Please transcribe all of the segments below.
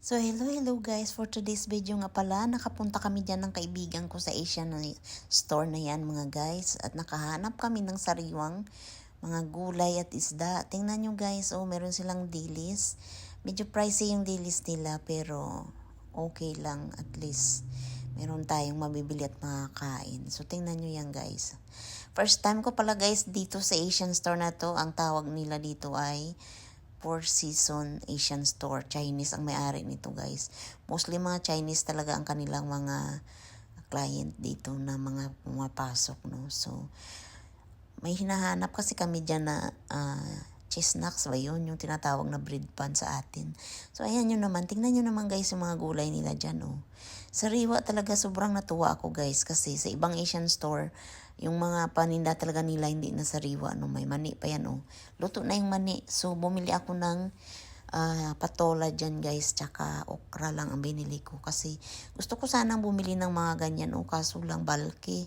So hello hello guys for today's video nga pala nakapunta kami dyan ng kaibigan ko sa Asian store na yan mga guys at nakahanap kami ng sariwang mga gulay at isda. Tingnan nyo guys oh meron silang dilis. Medyo pricey yung dilis nila pero okay lang at least meron tayong mabibili at makakain. So tingnan nyo yan guys. First time ko pala guys dito sa Asian store na to. Ang tawag nila dito ay Four Season Asian Store. Chinese ang may-ari nito guys. Mostly mga Chinese talaga ang kanilang mga client dito na mga pumapasok. No? So, may hinahanap kasi kami dyan na uh, chestnuts ba yun? Yung tinatawag na bread pan sa atin. So, ayan nyo naman. Tingnan nyo naman guys yung mga gulay nila dyan. Oh. Sariwa talaga sobrang natuwa ako guys kasi sa ibang Asian store, yung mga paninda talaga nila hindi na sariwa. No? May mani pa yan. Oh. Luto na yung mani. So, bumili ako ng uh, patola dyan guys. Tsaka okra lang ang binili ko. Kasi gusto ko sanang bumili ng mga ganyan. Oh, kaso lang balki.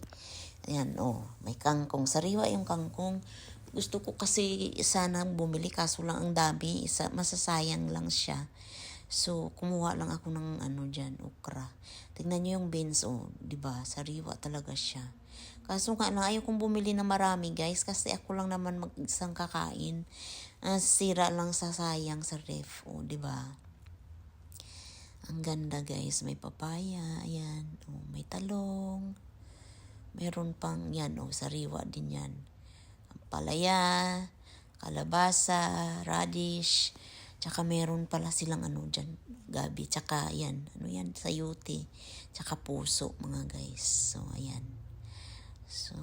Ayan, oh. May kangkong. Sariwa yung kangkong. Gusto ko kasi sana bumili kaso lang ang dami. Isa, masasayang lang siya. So, kumuha lang ako ng ano dyan, okra. Tingnan nyo yung beans, oh. ba diba? Sariwa talaga siya. Kaso nga lang, ayaw kong bumili na marami guys kasi ako lang naman mag-isang kakain. Uh, sira lang sa sayang sa ref. O, oh, ba? Ang ganda guys. May papaya. Ayan. Oh, may talong. Meron pang yan. Oh, sariwa din yan. Palaya. Kalabasa. Radish. Tsaka meron pala silang ano dyan. Gabi. Tsaka yan. Ano yan? Sayote. Tsaka puso mga guys. So, ayan. So,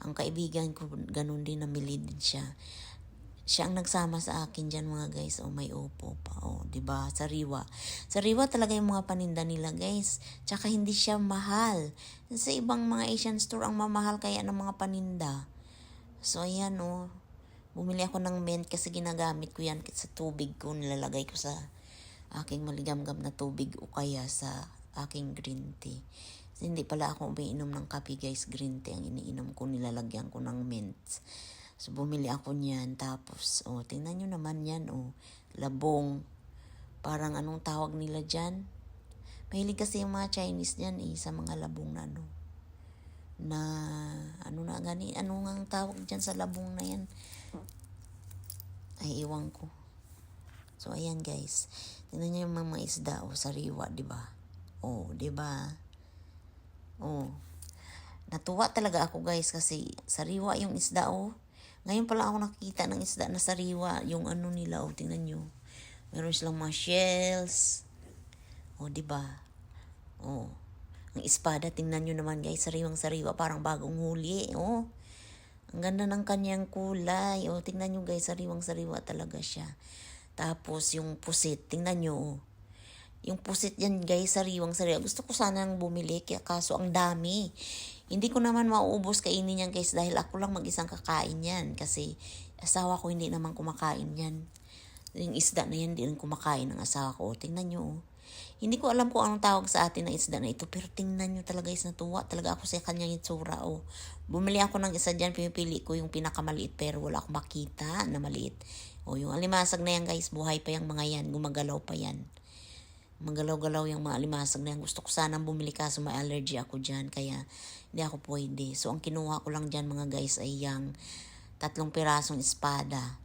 ang kaibigan ko, ganun din, namili din siya. Siya ang nagsama sa akin dyan mga guys. Oh, may upo pa. Oh, di ba Sariwa. Sariwa talaga yung mga paninda nila guys. Tsaka hindi siya mahal. Sa ibang mga Asian store, ang mamahal kaya ng mga paninda. So, ayan oh. Bumili ako ng mint kasi ginagamit ko yan sa tubig ko. Nilalagay ko sa aking maligamgam na tubig o kaya sa aking green tea. Hindi pala ako umiinom ng kape guys, green tea ang iniinom ko, nilalagyan ko ng mint. So bumili ako niyan, tapos, oh, tingnan nyo naman yan, oh, labong. Parang anong tawag nila dyan? Mahilig kasi yung mga Chinese dyan eh, sa mga labong na ano. Na, ano na gani, ano nga ang tawag dyan sa labong na yan? Ay, iwan ko. So, ayan guys. Tingnan nyo yung mga isda, oh, sariwa, di ba? Oh, di ba? Oh. Natuwa talaga ako guys kasi sariwa yung isda oh. Ngayon pala ako nakikita ng isda na sariwa. Yung ano nila oh, tingnan nyo. Meron silang mga shells. Oh, di ba? Oh. Ang espada, tingnan nyo naman guys, sariwang sariwa, parang bagong huli. Oh. Ang ganda ng kanyang kulay. Oh, tingnan nyo guys, sariwang sariwa talaga siya. Tapos yung pusit, tingnan nyo oh. Yung pusit yan guys, sariwang sariwa. Gusto ko sanang bumili, kaya kaso ang dami. Hindi ko naman mauubos kainin yan guys dahil ako lang mag-isang kakain yan. Kasi asawa ko hindi naman kumakain yan. Yung isda na yan, hindi rin kumakain ng asawa ko. Tingnan nyo oh. Hindi ko alam kung anong tawag sa atin ng isda na ito, pero tingnan nyo talaga is natuwa. Talaga ako sa kanyang itsura. Oh. Bumili ako ng isa dyan, pinipili ko yung pinakamaliit, pero wala akong makita na maliit. O, oh, yung alimasag na yan guys, buhay pa yung mga yan, gumagalaw pa yan magalaw-galaw yung mga limasag na yan. Gusto ko sanang bumili kaso may allergy ako dyan. Kaya hindi ako pwede. So ang kinuha ko lang dyan mga guys ay yung tatlong pirasong espada.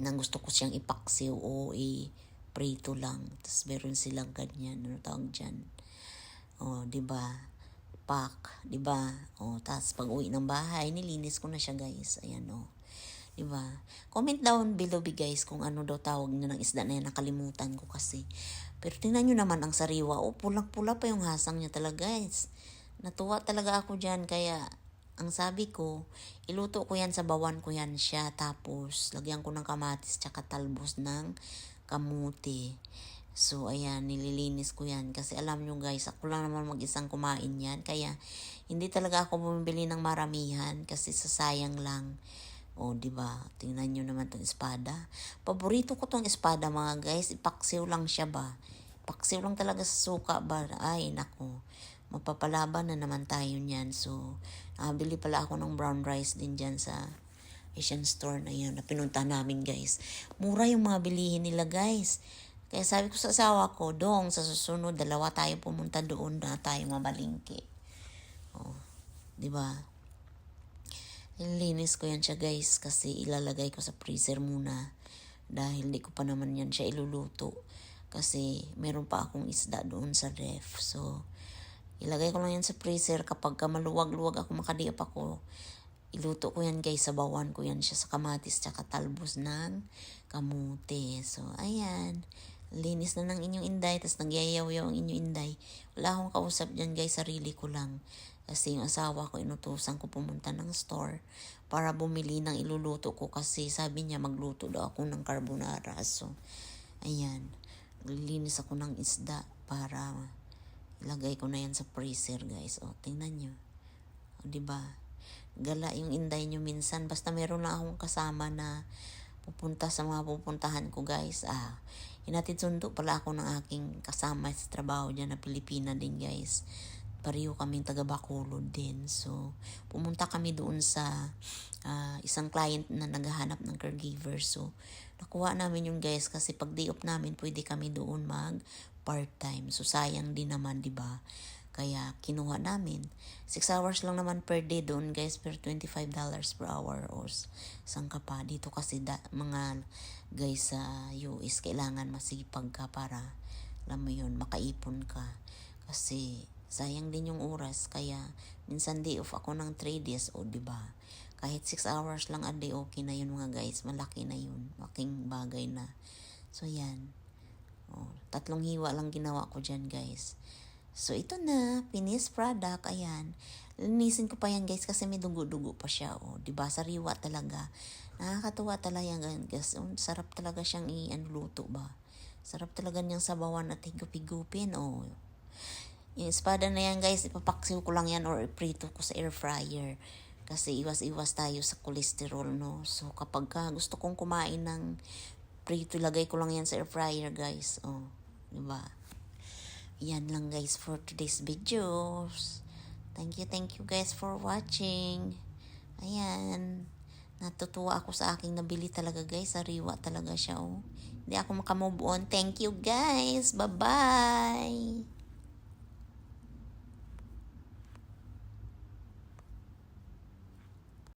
Na gusto ko siyang ipaksiw o i-prito lang. Tapos meron silang ganyan. Ano tawag dyan? O, oh, di ba? Pak, di ba? O, oh, tapos pag uwi ng bahay, nilinis ko na siya guys. Ayan o. Oh. Diba? Comment down below guys kung ano daw tawag nyo ng isda na yan. Nakalimutan ko kasi. Pero tingnan nyo naman ang sariwa. Oh, pulang-pula pa yung hasang niya talaga guys. Natuwa talaga ako dyan. Kaya ang sabi ko, iluto ko yan sa bawan ko yan siya. Tapos, lagyan ko ng kamatis tsaka talbos ng kamuti. So, ayan, nililinis ko yan. Kasi alam nyo guys, ako lang naman mag-isang kumain yan. Kaya, hindi talaga ako bumibili ng maramihan kasi sasayang lang. O, di ba? Tingnan nyo naman tong espada. Paborito ko tong espada mga guys. Ipaksiw lang siya ba? Paksiw lang talaga sa suka ba? Ay, nako. Mapapalaban na naman tayo niyan. So, nakabili pala ako ng brown rice din dyan sa Asian store na yan na pinunta namin guys. Mura yung mga bilihin nila guys. Kaya sabi ko sa asawa ko, dong, sa susunod, dalawa tayo pumunta doon na tayo mabalingki. Oh, di ba? Linis ko yan siya guys kasi ilalagay ko sa freezer muna dahil di ko pa naman yan siya iluluto kasi meron pa akong isda doon sa ref. So, ilagay ko lang yan sa freezer kapag ka maluwag-luwag ako makadiap ako. Iluto ko yan guys, sabawan ko yan siya sa kamatis tsaka talbos ng kamote. So, ayan. Linis na ng inyong inday, tapos nagyayaw-yaw ang inyong inday. Wala akong kausap dyan guys, sarili ko lang. Kasi yung asawa ko, inutusan ko pumunta ng store para bumili ng iluluto ko kasi sabi niya magluto daw ako ng carbonara. So, ayan. Lilinis ako ng isda para ilagay ko na yan sa freezer guys. O, tingnan nyo. O, di ba? Gala yung inday nyo minsan. Basta meron na akong kasama na pupunta sa mga pupuntahan ko guys. Ah, hinatid sundo pala ako ng aking kasama sa trabaho dyan na Pilipina din guys. Pareho kaming taga Bacolod din. So, pumunta kami doon sa ah, isang client na naghahanap ng caregiver. So, nakuha namin yung guys kasi pag day off namin, pwede kami doon mag part-time. So, sayang din naman, di ba? Kaya, kinuha namin. 6 hours lang naman per day doon, guys, per $25 per hour or saan ka pa. Dito kasi da, mga guys sa US, kailangan masipag ka para, alam mo yun, makaipon ka. Kasi, sayang din yung oras. Kaya, minsan day off ako ng 3 days, o, di ba? Kahit 6 hours lang a day, okay na yun mga guys. Malaki na yun. Making bagay na. So, yan. Oh, tatlong hiwa lang ginawa ko dyan, guys. So, ito na. Finished product. Ayan. Linisin ko pa yan, guys, kasi may dugo-dugo pa siya. Oh, di ba? Sariwa talaga. Nakakatuwa talaga yan, guys. Oh, sarap talaga siyang i-luto ba? Sarap talaga niyang sabawan at higupigupin. Oh, yung espada na yan, guys, ipapaksiw ko lang yan or iprito ko sa air fryer. Kasi iwas-iwas tayo sa cholesterol, no? So, kapag ka gusto kong kumain ng prito, lagay ko lang yan sa air fryer, guys. Oh, di ba? Yan lang, guys, for today's videos. Thank you, thank you, guys, for watching. Ayan. Natutuwa ako sa aking nabili talaga, guys. Sariwa talaga siya, oh. Hindi ako makamove on. Thank you, guys. Bye-bye.